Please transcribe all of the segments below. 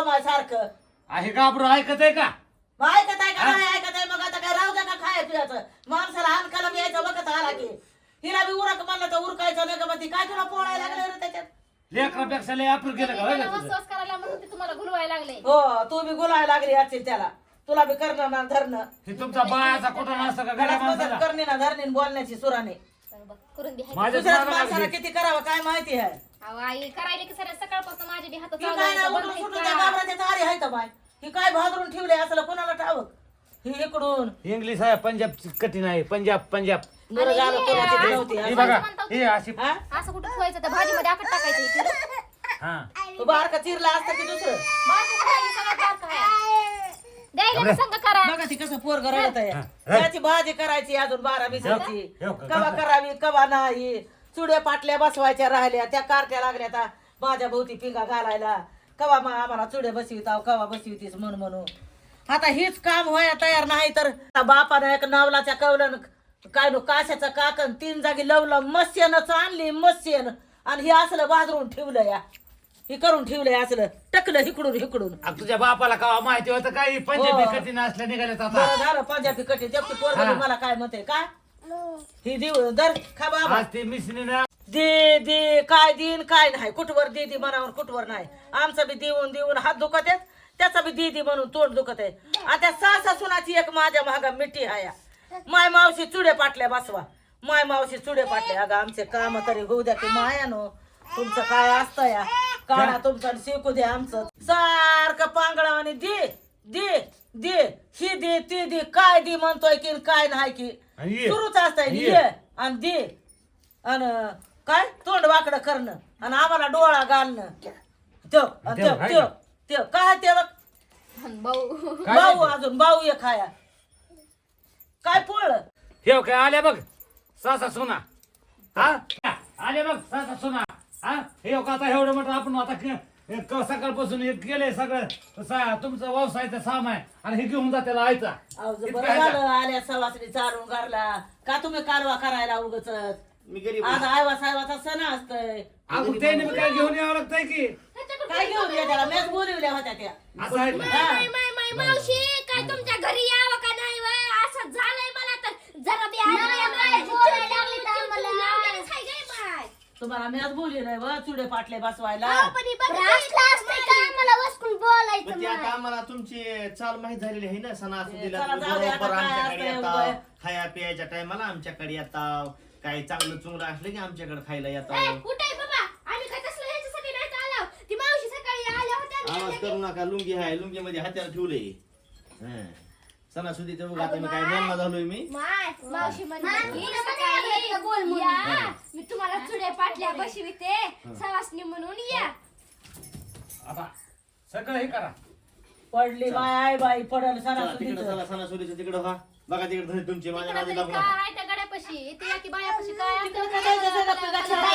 करावं माझ्या सारखं. आहे घाबरू ऐकत आहे का? मग ऐकत आहे का नाही ऐकत आहे? मग आता काय राहू द्या का खाय पियाचं? माणसाला हानकाला यायचं बघत आला की. हिला बी उरक म्हणलं तर उरकायचं नाही का मग ती काय तुला पोळायला लागले रे त्याच्यात? लेकरापेक्षा लय आपूर गेलं का होय का तुझं? वसवास करायला म्हणून ते तुम्हाला गुलवायला लागले. हो तू बी गुलाय लागली असेल त्याला. तुला बी करणं ना धरणं. हे तुमचा बायाचा कुठं नसतं का? गड्या माणसाला करणे ना धरणे न बोलण्याची सुराने. बघ, करून द्या माझ्या दुसऱ्याच तुम्हाला माणसाला लागली. किती करावं काय माहिती आहे? अहो, आई करायला की सर सकाळपासून माझ्या बी हात ही काय ना उठून सुटून त्या गाभराच्या तारी आहे का बाय? ही काय भादरून ठेवले असलं कोणाला ठावक? ही इकडून. इंग्लिश आहे पंजाब कठीण आहे पंजाब पंजाब. कोणाची नव्हती हे असं. बघा हे अशी हा? असं कुठं ठेवायचं? त्या भाजीमध्ये आकट टाकायचं इथे. हा. तू बारका चिरला असतं की दुसरं? बारकं करायचं सगळं बारकं आहे. द्यायला बी संग करा. बघा ती कसं पोर रडत आहे. हा. त्याची भाजी करायची अजून बारा हो का? कवा करावी कवा नाही. चुड्या पाटल्या बसवायच्या राहिल्या त्या कारट्या लागल्या आता माझ्या भोवती पिंगा घालायला. कवा मग आम्हाला चुड्या बसविताव कवा बसवितीस म्हणून म्हणून. आता हेच काम व्हायला तयार नाही तर बापानं एक नावलाच्या कवलन काय नो काशाचं काकण तीन जागी लवलं मस्यनच आणली मस्यन. आणि हे असलं बाजरून ठेवलं या. हे करून ठेवलंय असलं. टकलं हिकडून हिकडून. आ, तुझ्या बापाला का माहिती होतं काही पंजाबी हो. कठीण असल्या निघाल्यात आता. बरं झालं पंजाबी कटी जप्ती पोरग हा. मला काय म्हणते का? ही देऊ दर खा बाबा. आज ते मिसनीनं दे दे काय देईन काय नाही. कुठवर दे दे मनावर कुठवर नाही. आमचं बी देऊन देऊन हात दुखत आहेत त्याचा बी दे दे म्हणून तोंड दुखत आहे. आता सासा सुनाची एक माझ्या महागा मिठी हाया माय मावशी चुडे पाटल्या बसवा. माय मावशी चुडे पाटले अगं आमचे काम तरी होऊ द्या की मायानो. तुमचं काय असतं या? काढा तुमचं आणि शिकू द्या आमचं. सारखं पांगळा आणि दे. दे दे ही दे ती दे काय दे म्हणतोय की काय नाही की. आणि ये. सुरूच असतंय ये. ये आणि दे. आणि काय? तोंड वाकडं करणं आणि आम्हाला डोळा घालणं. त्यो आणि त्यो देव, त्यो त्यो काय ते बघ भाऊ. काय भाऊ? अजून भाऊ एक खाया काय पोळ? ठेव काय आल्या बघ. सासा सोना. हा? आले बघ सासा सोना. हा? हे का आता एवढं म्हटलं आपण आता के- हे क- सकाळपासून हे केलंय सगळं. सा- तुमचं व्यवसायाचं सामान आणि हे घेऊन जा त्याला आयचा बरं झालं आल्या सवासनी चालून घरला. का तुम्ही कारवा करायला उगच मी गरीब आज आयवा सायवाचा सण असतंय. अगं त्याने बी काय घेऊन यावं लागतंय की? काय घेऊन ये त्याला मेच बोलवल्या होत्या त्या. असं आहे का? हा. माय माय मावशी काय तुमच्या घरी यावं का नाही? असं झालंय मला तर. जरा बी तुम्हाला मेच बोलली नाही व चुडे पाटले बसवायला. आम्हाला तुमची चाल माहीत झालेली आहे ना सणासुदीला चला जाऊ दे, आता बरोबर काय आमच्याकडे असतंय येताव उभं. खाया पियाच्या टायमाला आमच्याकडे येताव काही चांगलं चुंगलं असलं की आमच्याकडे खायला येताव कुठे बाबा? आम्ही काय तसलं ह्याच्यासाठी नाही का आलो? ती मावशी सकाळी आल्या होत्या आवाज करू नका लुंगी आहे लुंगी मध्ये हाताला ठेवले सणासुदीचं बघा आता मी काय नेमला झालोय मी. माय मावशी म्हणली सकाळी या मी तुम्हाला चुड्या पाटल्या बसविते सवासनी म्हणून या. आता सगळं हे करा. पडली बाय आई बाई पडल चला तिकडे सणासुदीचं. चला सणासुदीचं तिकडे व्हा. बघा तिकडे धरी तुमची माझ्या बाई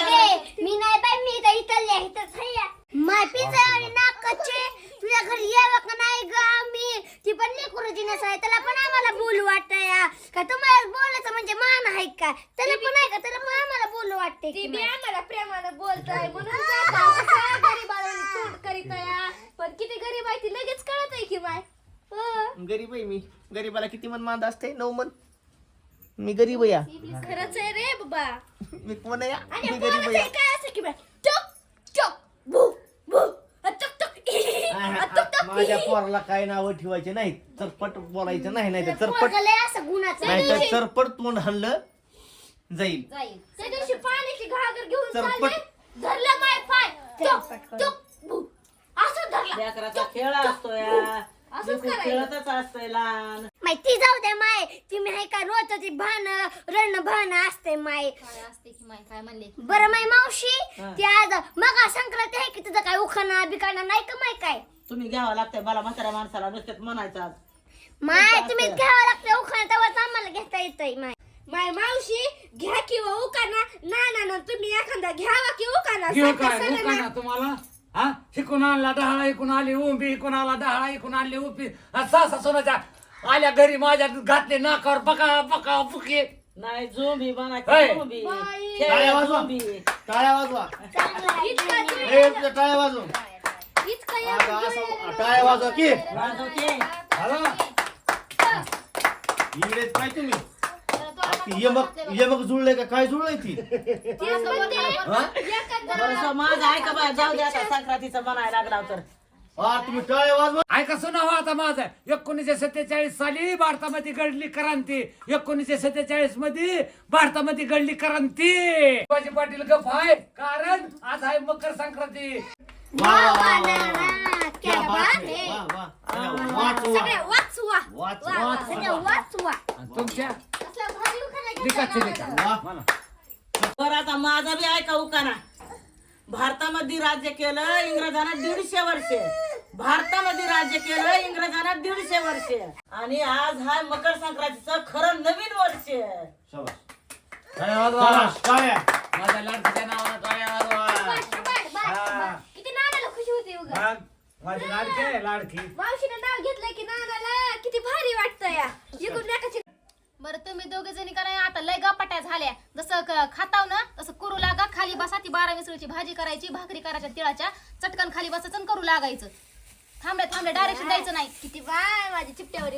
बाई. मी नाही बाई मी तर इथल्या इथं खाया माफीच आणि नाकाचे. तुझ्या घरी यावं का नाही ग आम्ही ती पण लेकरूची आहे त्याला पण आम्हाला बोलू वाटतंय का तुम्हाला बोलायचं म्हणजे मान आहे का त्याला पण आहे का त्याला पण आम्हाला बोलू वाटते ती बी? आम्हाला प्रेमानं बोलताय म्हणून जाता. कसा गरीबाला तोंड करीत आहे. पण किती गरीब आहे ती लगेच कळत आहे की माय हो. गरीब आहे मी गरीबाला किती मन मांद असते नऊ मन मी गरीब आहे या खरंच आहे रे बाबा मी कोण आहे या? आणि मी गरीब आहे या. काय असं की बाय टक टक भू भू अ, टक टक अ, टक टक माझ्या पोराला काय नाव ठेवायचे नाही. चरपट बोलायचं नाही नाही तर चरपट पोरगं लय असं गुणाचं नाही तर चरपट तोंड हल्लं जाईल. जाईल. त्या दिवशी पाण्याची घागर घेऊन चरपट. चालले. धरलं माय पाय. टक टक भू. असं धरला. लेकराचा खेळ असतो या असंच लेकरू करायचं. खेळतच असतंय लहान. माहिती जाऊ दे माय. तुम्ही आहे का रोज ती भान रण भान असते माय. काय असते की माय? काय म्हणले? बरं माय मावशी हा. ती आज मग संक्रांती आहे की तुझं काय उखाणा बिखाणा नाही का माय काय? तुम्ही घ्यावं लागतंय मला म्हाताऱ्या माणसाला नुसतं म्हणायचं आज. माय. तुम्ही घ्यावं लागतं उखाणा तेव्हाच आम्हाला घेता येतंय माय. माय मावशी घ्या किंवा उकाना ना ना ना तुम्ही एखादा घ्यावा की उकाना घेऊ सगळं ना. तुम्हाला. हा? शिकून आणला डहाळा इकून आली उंबी इकून आला डहाळा इकून आणली उंबी. सासा सोनाच्या आल्या घरी माझ्या घातले नाकावर बका बका बुके नाही झोंबी होय. म्हणायची झोंबी. टाळ्या वाजवा. झोंबी. टाळ्या वाजवा. इतकं ए, टाळ्या वाजवा. असं टाळ्या वाजवा की. वाजव की. हॅलो इंग्रज काय तुम्ही. यमक यमक जुळलंय का? काय जुळलंय ती? हा? बरं, सो माझं ऐका बा? जाऊ दे आता संक्रांतीचं म्हणायला लागला तर. हा तुम्ही टाळ्या वाजवा. ऐका सुना हो आता माझं. एकोणीसशे सत्तेचाळीस साली भारतामध्ये घडली क्रांती. एकोणीसशे सत्तेचाळीसमध्ये भारतामध्ये घडली क्रांती. शिवाजी पाटील गप आहे. कारण आज आहे मकर संक्रांती. वा वा, वा, वा. क्या बात है. वा, वा. सगळ्या वाचवा सगळ्या वाचवा वाचवा सगळं वाचवा आणि तुमच्या? असला भारी उखाणा लिखाचे लिखा. वा. म्हणा. बरं आता माझा बी ऐका उकाना भारतामध्ये राज्य केलं इंग्रजांना दीडशे वर्षे. भारतामध्ये राज्य केलं इंग्रजांना दीडशे वर्षे. आणि आज हा मकर संक्रांतीचं खरं नवीन वर्ष. शाबास. टाळ्या वाजवा. शाबास, टाळ्या. माझ्या लाडकीच्या नावानं टाळ्या वाजवा. शाबास, बास, हा. बास. किती नानाला खुशी होती उगा. मग माझी लाडकी आहे, लाडकी. मावशीनं नाव घेतलंय की नानाला किती भारी वाटतं या. इकडून लेकाची बरं तुम्ही दोघे जणी करा आता लय गपाट्या झाल्या. जसं क- खाताव ना तसं करू लागा. खाली बसा ती बारा मिसळीची भाजी करायची भाकरी करायच्या तिळाच्या. चटकन खाली बसायचं आणि करू लागायचं. थांबल्या थांबल्या डायरेक्शन द्यायचं नाही. किती बाय माझी चिपट्यावरी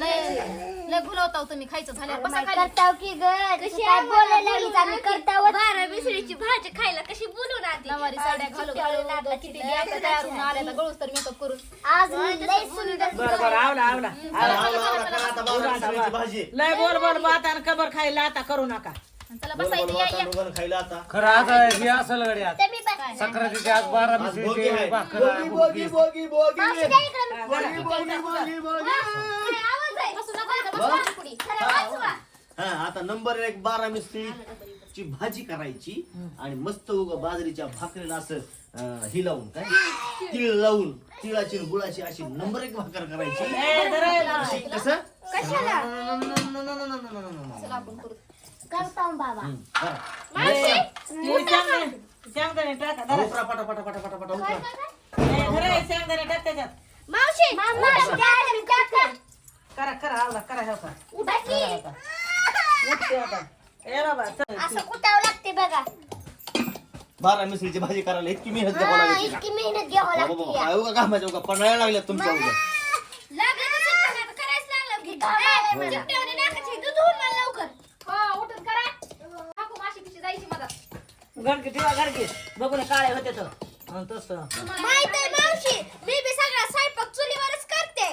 लय लय भुलवताव तुम्ही खायचं झाल्यावर बसा खाली. करताव की ग? काय बोलायला लागलीस आम्ही करताव बारा मिसळीची भाजी खायला कशी बोलून आली नवारी साड्या घालून घालून किती द्यायचं तयार होऊन आल्या तर गळूस तर मेकअप करून. आज मी लय सुंदर बरं बरं आवला आवला. आवरा, आवरा, आवरा. करा आता बाबा मिसळीची भाजी. लय बोल बोल बात आणि कबर खायला आता करू नका. चला या या खायला आता खरं आज हे असं गडी आज तुम्ही बस संक्रांतीची आज बारा आज भोगी मिसळीची आहे. भाकर आहे, बोगी, भोगी. बोगी, बोगी, मावशी बोगी. द्या इकडं. बोगी, बोगी, बोगी, बोगी. काय आवाज आहे बसू नका इथं, बसा खाली पुढे. खरं वाचवा. हा आता नंबर एक बारा मिसळीची भाजी करायची आणि मस्त उग बाजरीच्या भाकरीला असं अं, ही लावून काय तीळ लावून तिळाची आणि गुळाची अशी नंबर एक भाकर करायची. अशी कसं कशाला न, न, न, न, न, न, न, न, न. चला आपण करू करताव बाबा. करा. ते शेंगदाणे शेंगदाणे टाका. धरा. उकरा, पटा पटा पटा पटा पटा उकरा. ए, धरे, शेंगदाणे टाक त्याच्यात. मावशी मामा का? करा करा करा हे का उठा की. उठते आता. ए बाबा चल. असं कुटावं लागते बघा. बारा मिसळीची भाजी करायला इतकी मेहनत घ्यावं हा, लागायची इतकी मेहनत घ्यावं बाबा लागते. बाबा काय उगा लागल्या तुमच्या उगा. लागलं तर चटकन आता करायचं लागलं की. ए, चिमट्यावानी नाकाची दूध होऊन मला लवकर. हो, उठून करा. काकू माशी पिशी जायची गणकी ठेवा गणकी बघून काळे होते तर. हं, तसं. माहीत आहे मावशी मी बी सगळा स्वयंपाक चुलीवरच करते.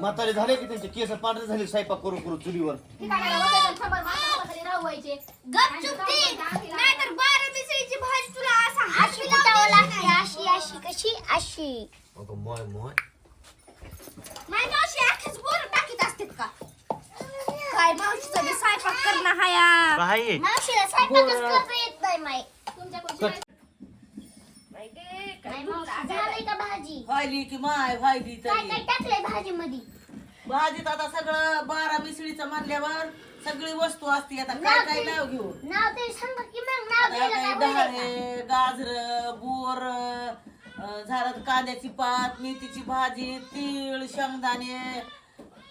म्हातारे झाले की त्यांचे केस पांढरे झाले स्वयंपाक करू करू चुलीवर. ठिकाणाला बसायचं आणि शंभर माणसं हाताखाली राहवायचे. गपचूप ती. नाहीतर बारा मिसळीची भाजी तुला असा हात अशी कुटावं लागते अशी अशी कशी अशी. अगं मोय मोय नाही मावशी अख्खीच बोरं टाकीत असतात का काय? मावशीचा बी स्वयंपाक करणं हाया काय मावशीला स्वयंपाकच करता येत नाही माई. तुमच्याकडून शिवाय- बाई गे, काय नाही बोलू मावशी आता? झालंय का भाजी? व्हायली की माय व्हायली काय तरी. काय टाकलंय भाजी मध्ये भाजीत आता सगळं बारा मिसळीचं म्हणल्यावर सगळी वस्तू असते आता. काय काय नाव घेऊ? नाव तरी सांगा की मग नाव आता घ्यायला काही काय बोलायचं? डहाळे गाजर बोर अं, झालं कांद्याची पात मेथीची भाजी तीळ शेंगदाणे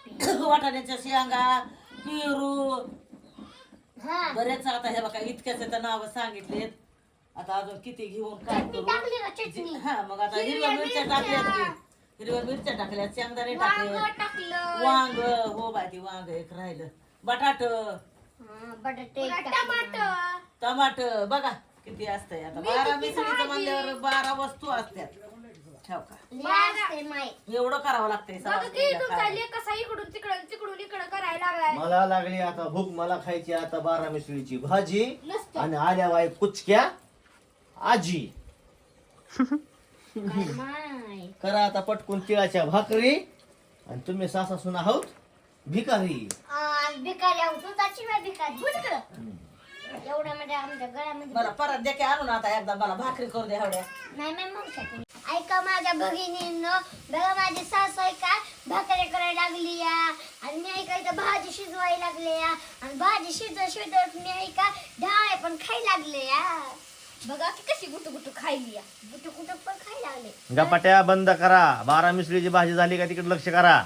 वाटाण्याच्या शेंगा पेरू. हा. बरेच आता हे बघा इतक्याच तर नाव सांगितलेत. आता अजून किती घेऊन काय चटणी करू? टाकली का चटणी? हा मग आता हिरव्या मिरच्या टाकल्यात की. हिरव्या मिरच्या टाकल्यात शेंगदाणे वांग टाकले. वांग हो बाय ती वांग एक राहिलं. बटाट. हा. टमाटर टमाट. बघा किती असतंय. आता बारा मिसळीचं म्हणल्यावर बारा वस्तू असतात. ठेव का? एवढं करावं लागतंय बघा की तुमचा काय. लेक कसा इकडून तिकडून तिकडून इकडं करायला लागलाय. मला लागली आता भूक मला खायची आता बारा मिसळीची भाजी नसतं. आणि आल्या बाई कुचक्या आजी. करा आता पटकून तिळाच्या भाकरी आणि तुम्ही सासा सुना आहोत भिकारी. आ, भिकारी आहो तू जाची माय भिकारी. एवढ्या आमच्या गळ्यामध्ये मला परत द्या की आणून आता एकदा मला भाकरी करू दे एवढ्या. नाही म्हणू शकत ऐका माझ्या भगिनीनं बघा माझी सासू आहे का? भाकऱ्या करायला लागली या. आणि मी ऐका इथं भाजी शिजवायला लागले या. आणि भाजी शिजत शिजत मी ऐका डाळे पण खायला लागले या. बघा की कशी गुटू गुटू खायली या. कुठं कुठं पण खायला लागले. गपाट्या बंद करा. बारा मिसळीची भाजी झाली का तिकडे लक्ष करा.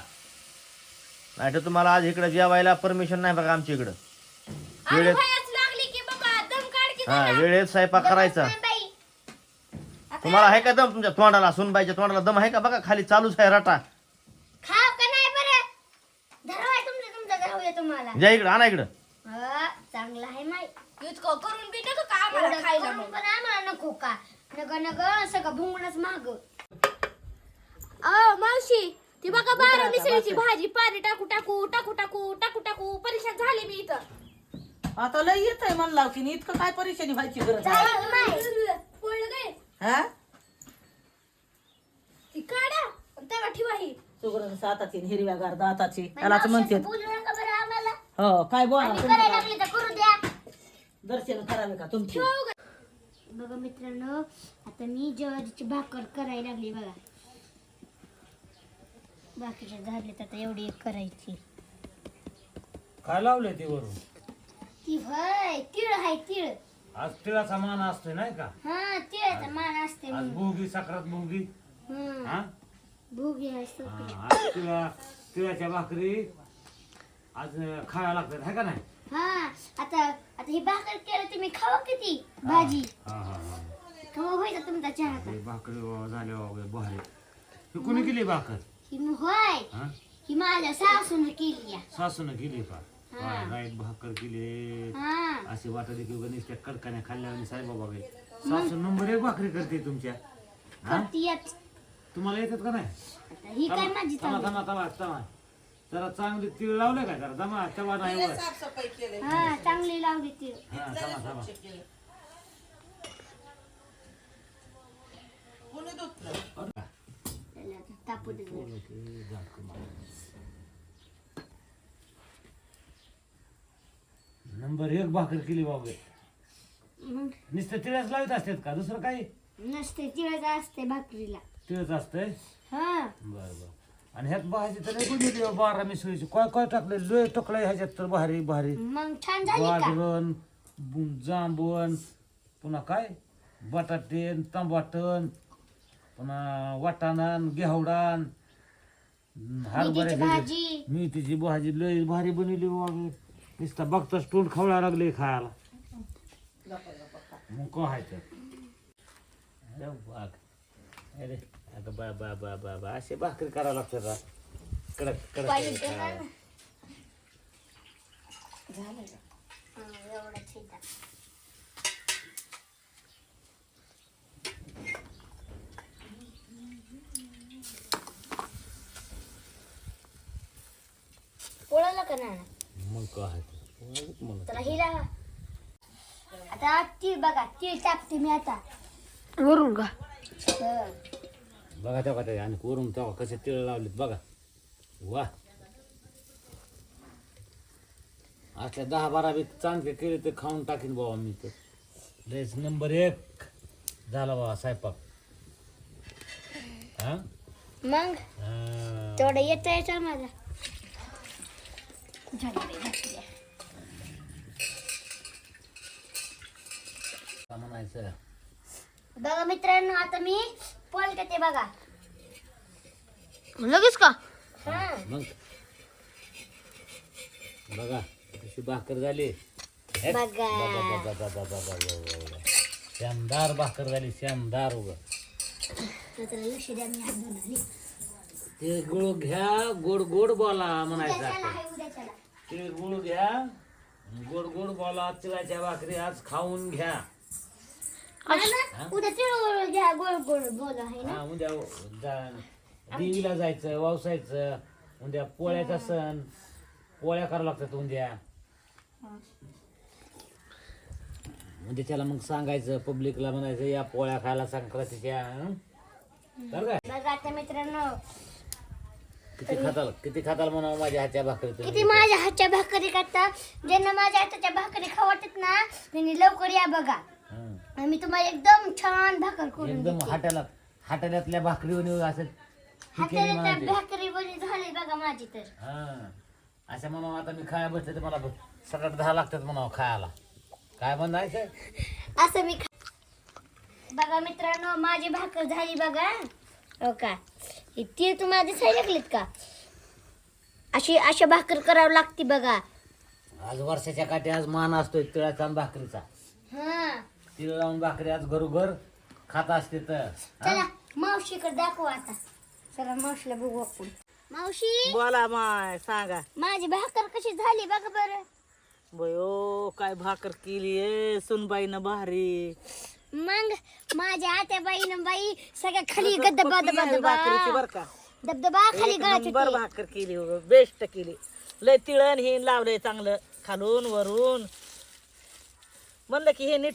नाही तर तुम्हाला आज इकडे जेवायला परमिशन नाही बघा आमच्या इकडं. वेळेत भयाच लागली की बाबा दम काढ की हा. वेळेत स्वयंपाक करायचा. तुम्हाला आहे का दम? तुमच्या तोंडाला सुनबाईच्या तोंडाला दम आहे का? बघा खाली चालूच आहे रटा. खाव का नाही बरं? धरावाय तुमचं तुमचं जाऊया तुम्हाला. जा इकडं आणा इकडं. हा, चांगलं आहे माई. इतकं करून बी नका का आम्हाला एवढं खायला करून मग? पण आम्हाला नको का? नग नग सगळं भुंगणच माग. अ मावशी ती बघा बारा मिसळीची भाजी पाणी टाकू टाकू टाकू टाकू टाकू टाकू. परेशान झाले मी इथं. आता लय येत आहे म्हणला की नाही, इतकं काय परेशानी व्हायची गरज आहे? हा? ही सुगरण साताची हिरव्यागार दाताची. त्यालाच म्हणते. बोलू नका बरं आम्हाला. हो काय बोला आम्ही तुमचं करायला काय? लागले तर करू द्या. दर्शन करावे का तुमची? बघा मित्रांनो आता मी ज्वारीची भाकर करायला लागली बघा. बाकीच्या झाले तर आता एवढी एक करायची. काय लावलंय ते वरून? ती होय तिळ आहे तिळ. आज तिळाचा मान असतोय नाही का? हा तिळाचा मान असते आज भोगी सक्रात भोगी. हा? भोगी हा, आज तिळा तिळाच्या भाकरी आज अं, खायला लागतात है का नाही? हा आता आता ही भाकर केलं तुम्ही खावा किती? भाजी. हा हा हा खावा व्हायचा तुमचा चहा भाकरी वा- झाल्या वगैरे भारी. ही कुणी केली भाकर? ही म- होय. हा? ही माझ्या सासून केली या. सासून केली का? हा. राईत भाकर केली. हा. असे वाटत की गणेश त्या कडकाने खाल्ल्यावर साईबाबा गे सासू नंबर एक भाकरी करते तुमच्या. हा. तुम्हाला येतात का नाही? आता ही काय माझी तमा चालू तमा तमा तमा जरा चांगली तीळ लावले का जरा? तमा तवा नाही वर हा चांगली लावली ती हा तापू दे. नंबर एक भाकर केली बाबा मग? नुसतं तिळच लावत असतात का? दुसरं काही? नसते तिळाचा असते भाकरीला. तिळच असतंय? हा. बर बर. आणि ह्यात भाजी तर एकूण येते बा, बारा मिसळीची. काय काय टाकले लोय टोकलाय ह्याच्यात तर भारी भारी. मग छान झाली का? गाजरन बु- जांभूण पुन्हा काय? बटाटेन टमाटन पुन्हा वाटाणा घेवडान मेथीची हरभऱ्याची भाजी. मेथीची भाजी लय भारी बनवली बाबा. नुसतं बघताच तोंड खवळा लागले खायला मग? अरे बाग अरे अगं बा बा बा बा बा असे भाकरी करावं लागतं का कडक कडक. हा, आता. पोळाला का नाही मग काय आहे तर? हिला. आता तीळ बघा तीळ टाकते मी आता. वरून का? हं. बघा तेव्हा ते आणि वरून तेव्हा कसे तिळ लावलेत बघा. वा. असल्या दहा बारा बी चांगले केले तर खाऊन टाकीन बाबा मी तर. लयच नंबर एक झाला बाबा स्वयंपाक हा? मग? हा. तेवढं येत यायचं माझा झाली बाई, घातली. काय म्हणायचं बघा मित्रांनो आता मी पोलते ते बघा लगेच का हा मग बघा कशी भाकर झाली हे? बघा. बघा, बघा, बघा, बघा, बघा, बघा. शानदार भाकर झाली शानदार उगा तर लक्ष द्या मी धुवून आली. ते गुळ घ्या गोड गोड बोला म्हणायचं आपण. आहे, उद्याच्याला. ते गुळ घ्या. गोड गोड बोला तिळाच्या भाकरी आज खाऊन घ्या? उद्या तिळगुळ घ्या गोड गोड बोल आहे ना? हा उद्या जा- देवीला जायचं वावसायचं उद्या पोळ्याचा सण. पोळ्या करावं लागतात उद्या. म्हणजे त्याला मग सांगायचं पब्लिकला म्हणायचं या पोळ्या खायला संक्रांतीच्या हं? तर काय बघा आता मित्रांनो किती खाताल किती खाताल म्हणा माझ्या हातच्या भाकरी तुम्ही? किती माझ्या हातच्या भाकरी करता ज्यांना माझ्या हाताच्या भाकरी खावटत ना त्यांनी लवकर या बघा हं. मी तुम्हाला एकदम छान भाकर करून एकदम देते. हाट्याला हाट्याल्यातल्या भाकरी असं केली हाताला म्हणायची. त्या भाकरी बरी झाली बघा माझी तर हा अशा म्हणून आता मी खाया बसले तर मला सात आठ दहा लागतात म्हणावं खायला काय म्हणायचं असं मी खा- बघा मित्रांनो माझी भाकर झाली बघा हो का? तीळ तुम्हाला दिसायला लागलीत का? अशी अशा भाकर करावं लागते बघा. आज वर्षाच्या काठी आज मान असतोय तिळाचा आणि भाकरीचा. हा. तिळ लावून भाकरी आज घरोघर खात असते तर? चला मावशीकडे दाखव आता. चला मावशीला बघू आपण. मावशी! बोला माय सांगा. माझी भाकर कशी झाली बघा बरं. बयो काय भाकर केली सुनबाईनं भारी. मग माझ्या आत्या बाईनं बाई सगळ्या खाली दबदबा भाकरीची बर दबदबा का? दबदबा खाली गळाची भाकर केली बेस्ट केली. लय तिळण हे लावलंय चांगलं. खालून वरून. म्हणलं की हे नीट